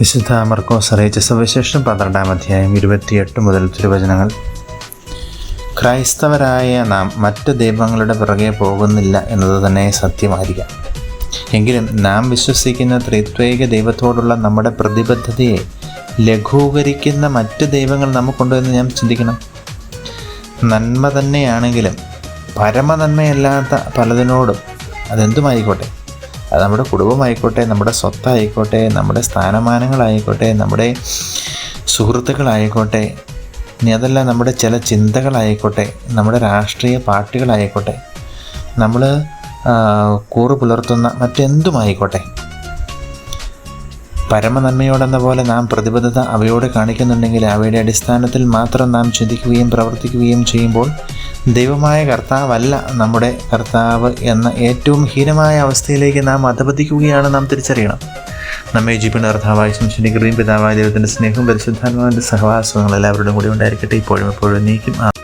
വിശുദ്ധ മർക്കോസ് അറിയിച്ച സവിശേഷം പന്ത്രണ്ടാം അധ്യായം ഇരുപത്തിയെട്ട് മുതൽ തിരുവചനങ്ങൾ. ക്രൈസ്തവരായ നാം മറ്റ് ദൈവങ്ങളുടെ പിറകെ പോകുന്നില്ല എന്നത് തന്നെ സത്യമായിരിക്കാം. എങ്കിലും നാം വിശ്വസിക്കുന്ന ത്രിത്വേക ദൈവത്തോടുള്ള നമ്മുടെ പ്രതിബദ്ധതയെ ലഘൂകരിക്കുന്ന മറ്റ് ദൈവങ്ങൾ നമുക്കുണ്ടോ എന്ന് ഞാൻ ചിന്തിക്കണം. നന്മ തന്നെയാണെങ്കിലും പരമനന്മയല്ലാത്ത പലതിനോടും അതെന്തുമായിക്കോട്ടെ? അത് നമ്മുടെ കുടുംബമായിക്കോട്ടെ നമ്മുടെ സ്വത്തായിക്കോട്ടെ നമ്മുടെ സ്ഥാനമാനങ്ങളായിക്കോട്ടെ നമ്മുടെ സുഹൃത്തുക്കളായിക്കോട്ടെ ഇനി അതല്ല നമ്മുടെ ചില ചിന്തകളായിക്കോട്ടെ നമ്മുടെ രാഷ്ട്രീയ പാർട്ടികളായിക്കോട്ടെ നമ്മൾ കൂറ് പുലർത്തുന്ന മറ്റെന്തുമായിക്കോട്ടെ? പരമനന്മയോടെന്ന പോലെ നാം പ്രതിബദ്ധത അവയോട് കാണിക്കുന്നുണ്ടെങ്കിൽ അവയുടെ അടിസ്ഥാനത്തിൽ മാത്രം നാം ചിന്തിക്കുകയും പ്രവർത്തിക്കുകയും ചെയ്യുമ്പോൾ ദൈവമായ കർത്താവല്ല നമ്മുടെ കർത്താവ് എന്ന ഏറ്റവും ഹീനമായ അവസ്ഥയിലേക്ക് നാം അധപതിക്കുകയാണ് നാം തിരിച്ചറിയണം. നമ്മെ ജീപ്പിന്റെ കർത്താവായ ശംശനിക്കുകയും പിതാവായ ദൈവത്തിന്റെ സ്നേഹവും പരിശുദ്ധാത്മാവിന്റെ സഹവാസങ്ങൾ എല്ലാവരുടെയും കൂടി ഉണ്ടായിരിക്കട്ടെ. ഇപ്പോഴും എപ്പോഴും നീക്കും.